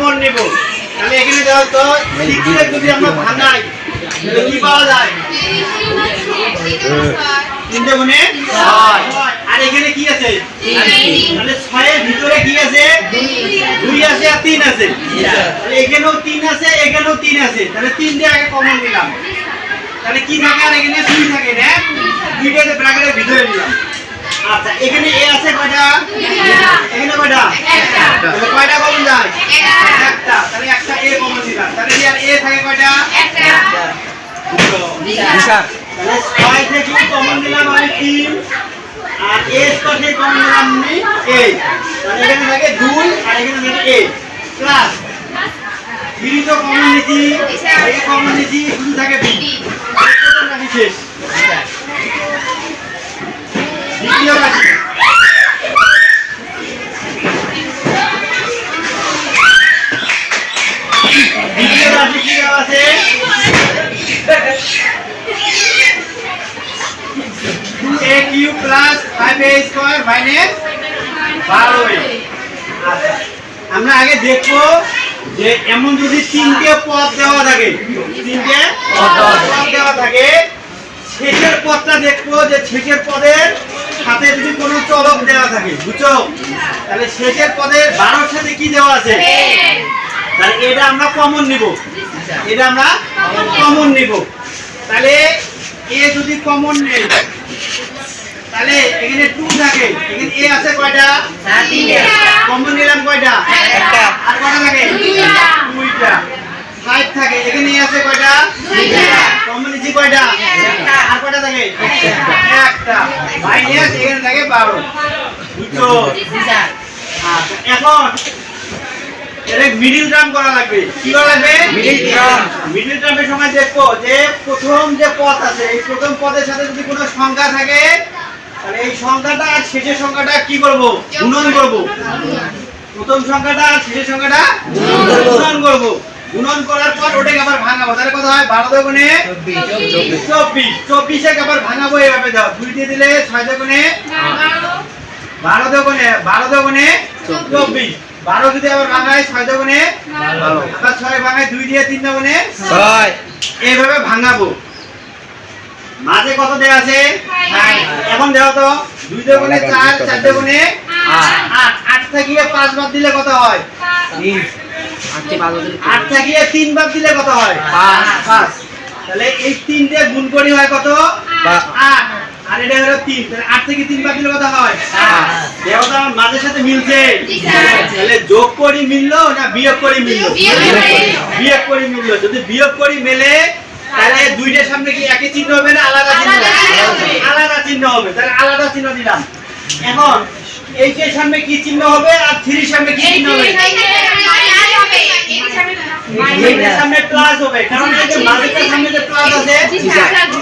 Common নেব? তাহলে এখানে দেখো তো সিক্সের যদি আমরা ভাঙাই কি পাওয়া যায়? তিনটে গুণে। আর এখানে কি আছে? তাহলে ছয়ের ভিতরে কি আছে? দুই আছে আর তিন আছে। এখানেও তিন আছে, এখানেও তিন আছে। তাহলে তিনটে আগে কমন নিলাম। তাহলে কি থাকে? আর এখানে দুই থাকে, না? দুইটাতে ব্র্যাকেটের ভিতরে নিলাম। আচ্ছা এখানে এ আছে কয়টা এখানে কয়টা তাহলে কয়টা কমন যায় একটা তাহলে একটা এ কমন দিলাম তাহলে কি আর এ থাকে কয়টা দুটো তাহলে ছয় থেকে কমন দিলাম আমি তিন আর এ স্কোয়ার থেকে কমন দিলাম আমি এই তাহলে এখানে থাকে দুই আর এখানে থাকে এ প্লাস থ্রি তো কমন নিয়েছি এ কমন নিয়েছি শুধু থাকে বি শেষ cube plus 5a square minus 12a আচ্ছা, আমরা আগে দেখব যে এমন যদি তিনটে পদ দেওয়া থাকে তিনটে পদ দেওয়া থাকে শেষের পদটা দেখব যে শেষের পদের সাথে যদি কোনো চলক দেওয়া থাকে বুঝছ? তাহলে শেষের পদের বারোর সাথে কি দেওয়া আছে? তাহলে এটা আমরা কমন নিব। এটা আমরা কমন নিব। তাহলে এ যদি কমন নেই তাহলে এখানে টু থাকে। এখানে এ আছে কয়টা? কমন নিলাম কয়টা? আর কয়টা থাকে? দুইটা। ফাইভ থাকে। এখানে এ আছে কয়টা? কমন নিচ্ছি কয়টা? আর কয়টা থাকে? একটা। মাইনাস এখানে থাকে বারো। বুঝছ আচ্ছা এখন এটা মিডিল টার্ম করা লাগবে। কি করা লাগবে? Middle term। মিডিল টার্মের সময় দেখব যে প্রথম যে পদ আছে এই প্রথম পদের সাথে যদি কোনো সংখ্যা থাকে তাহলে এই সংখ্যাটা আর শেষের সংখ্যাটা কি করব? গুণন করব। প্রথম সংখ্যাটা আর শেষের সংখ্যাটা গুণন করব। গুণন করার পর ওটাকে আবার ভাঙাবো। তাহলে কত হয়? বারো চব্বিশ। চব্বিশে আবার ভাঙাবো এভাবে দাও। দুই দিয়ে দিলে ছয় দুগুণে বারো দুগুণে বারো দুগুণে চব্বিশ। বারো যদি আবার ভাঙায় ছয় আবার ছয় ভাঙায় দুই দিয়ে তিন দুগুণে ছয়। এইভাবে ভাঙাবো। মাঝে কত দেওয়া আছে? এখন দেখো তো দুই দুগুণে চার চার দুগুণে আট। আট। থেকে পাঁচ বার দিলে কত হয়? তিন। আট থেকে তিন বার দিলে কত হয়? পাঁচ। পাঁচ। তাহলে এই তিনটে গুণ করি হয় কত? আট। আর এটা হলো তিন। তাহলে আট থেকে তিন বার দিলে কত হয়? পাঁচ। দেখো তো আমার মাঝের সাথে মিলছে? তাহলে যোগ করি মিললো না বিয়োগ করি মিললো। বিয়োগ করি মিললো। যদি বিয়োগ করি মেলে তাহলে দুইটার সামনে কি একই চিহ্ন হবে না আলাদা চিহ্ন? আলাদা হবে। আলাদা চিহ্ন হবে। তাহলে আলাদা চিহ্ন দিলাম। এখন এইটের সামনে কি চিহ্ন হবে আর থ্রির সামনে কি চিহ্ন হবে? সামনে প্লাস হবে? কারণ এই সামনে যে প্লাস আছে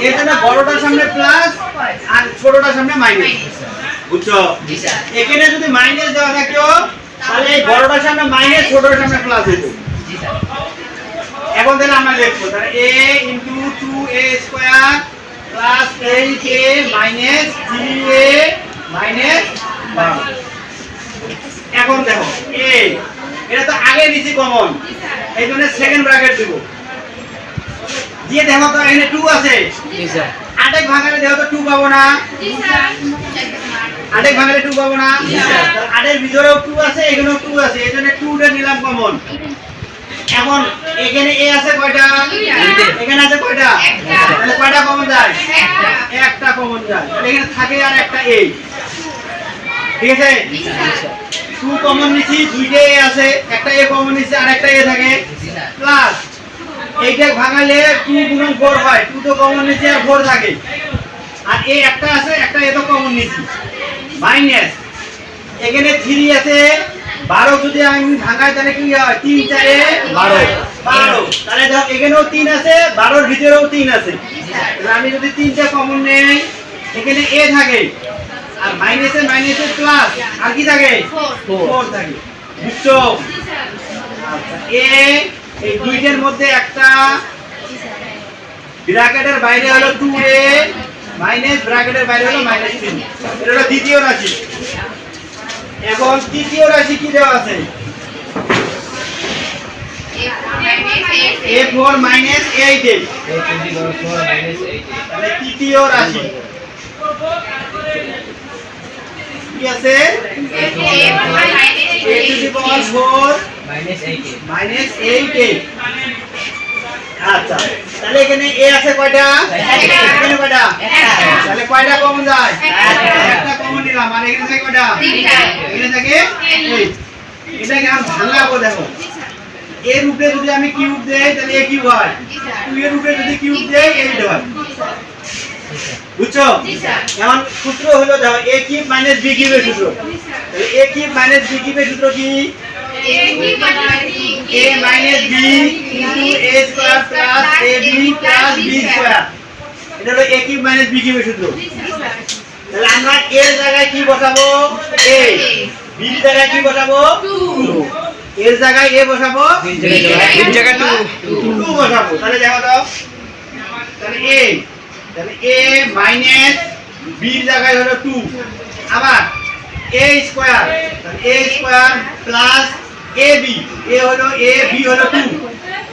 এর জন্য বড়টার সামনে প্লাস আর ছোটটার সামনে মাইনাস বুঝছ? এখানে যদি মাইনাস দেওয়া থাকতো তাহলে এই বড়টার সামনে মাইনাস ছোটটার সামনে প্লাস হতো এখন তাহলে আমরা লিখব তাহলে a into two A square plus eight A minus three A minus এখন দেখো a এটা তো আগে নিচে কমন এই জন্য সেকেন্ড ব্র্যাকেট দিব। দিয়ে দেখো তো এখানে টু আছে। জি স্যার। আটেক ভাঙালে দেখো তো টু পাবো না আটেক ভাঙালে টু পাবো না আটের ভিতরেও টু আছে এখানেও টু আছে এই জন্য টুটা নিলাম কমন এখন এখানে এ আছে কয়টা? এখানে আছে কয়টা? তাহলে কয়টা কমন যায়? একটা। কমন যায়। এখানে থাকে আর একটা এ ঠিক আছে? টু কমন নিচ্ছি দুইটা এ আছে একটা এ কমন নিচ্ছি আর একটা এ থাকে। প্লাস এইটা ভাঙালে টু গুণন ফোর হয়। টু তো কমন নিচ্ছি আর ফোর থাকে। আর এ একটা আছে একটা এ তো কমন নিচ্ছি মাইনাস এখানে থ্রি আছে বারো যদি আমি ভাঙাই তাহলে কি হয়? তিন চারে বারো। বারো। তাহলে দেখো এখানেও তিন আছে বারোর ভিতরেও তিন আছে। তাহলে আমি যদি তিনটা কমন নেই এখানে এ থাকে। আর মাইনাসে মাইনাসে প্লাস আর কি থাকে? ফোর থাকে। বুঝছ? আচ্ছা এ এই দুইটার মধ্যে একটা ব্র্যাকেটের বাইরে হলো টু এ মাইনাস ব্র্যাকেটের বাইরে হলো মাইনাস তিন এটা হলো দ্বিতীয় রাশি। এখন তৃতীয় রাশি কি দেওয়া আছে? Four minus eight A A to the power 4 minus 8. তাহলে তৃতীয় রাশি কি আছে আচ্ছা তাহলে এখানে এ আছে কয়টা? এখানে কয়টা। তাহলে কয়টা কমন যায়? একটা। নিলাম আর এখানে থাকে তিনটা। এখানে থাকে? এটাকে আমি ভাঙাবো দেখো। এর উপরে যদি আমি কিউব দেই তাহলে এ কিউব হয়। এর উপরে যদি কিউব দেই এইট হয়। বুঝছ? এখন সূত্র হলো দেখো এ কিউব মাইনাস বি কিউবের সূত্র। তাহলে এ কিউব মাইনাস বি কিউবের সূত্র কি? a minus b into a square plus ab plus b square এটা হলো a কিউব মাইনাস b কিউবের সূত্র। তাহলে আমরা এর জায়গায় কি বসাবো? a b জায়গায় কি বসাবো? এর জায়গায় a বসাবো? তিন জায়গায় two। 2 বসাবো। তাহলে দেখো দাও তাহলে a তাহলে a মাইনাস b জায়গায় হলো 2 আবার a স্কয়ার তাহলে a square plus ab a হলো a b হলো 2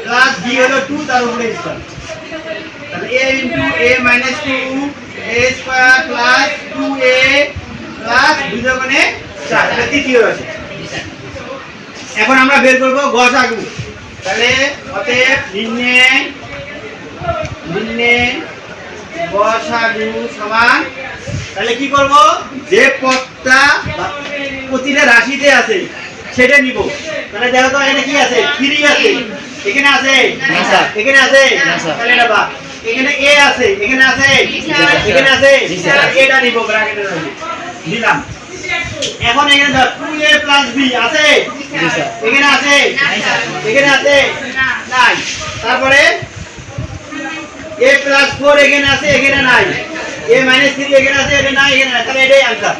প্লাস b হলো 2 তার উপরে স্কয়ার। তাহলে a into a minus 2 a square plus 2a plus দুই 4 এটা তৃতীয় রাশি এখন আমরা বের করব গসাগু তাহলে অতএব নিম্নে নিম্নে গসাগু সমান তাহলে কি করব? যে পদটা বা প্রতিটা রাশিতে আছে সেটা নিব। তাহলে দেখো তো এখানে কি আছে? থ্রি আছে। এখানে আছে? এখানে আছে? তাহলে এটা বাদ। এখানে এ আছে এখানে আছে? এখানে আছে এটা নিব ব্র্যাকেটের মধ্যে দিলাম। এখন এখানে ধর 2a b আছে? জি, স্যার। এখানে আছে? এখানে আছে। নাই। তারপরে a প্লাস ফোর এখানে আছে এখানে নাই। A মাইনাস থ্রি এখানে আছে এখানে নাই এখানে তাহলে এটাই আনসার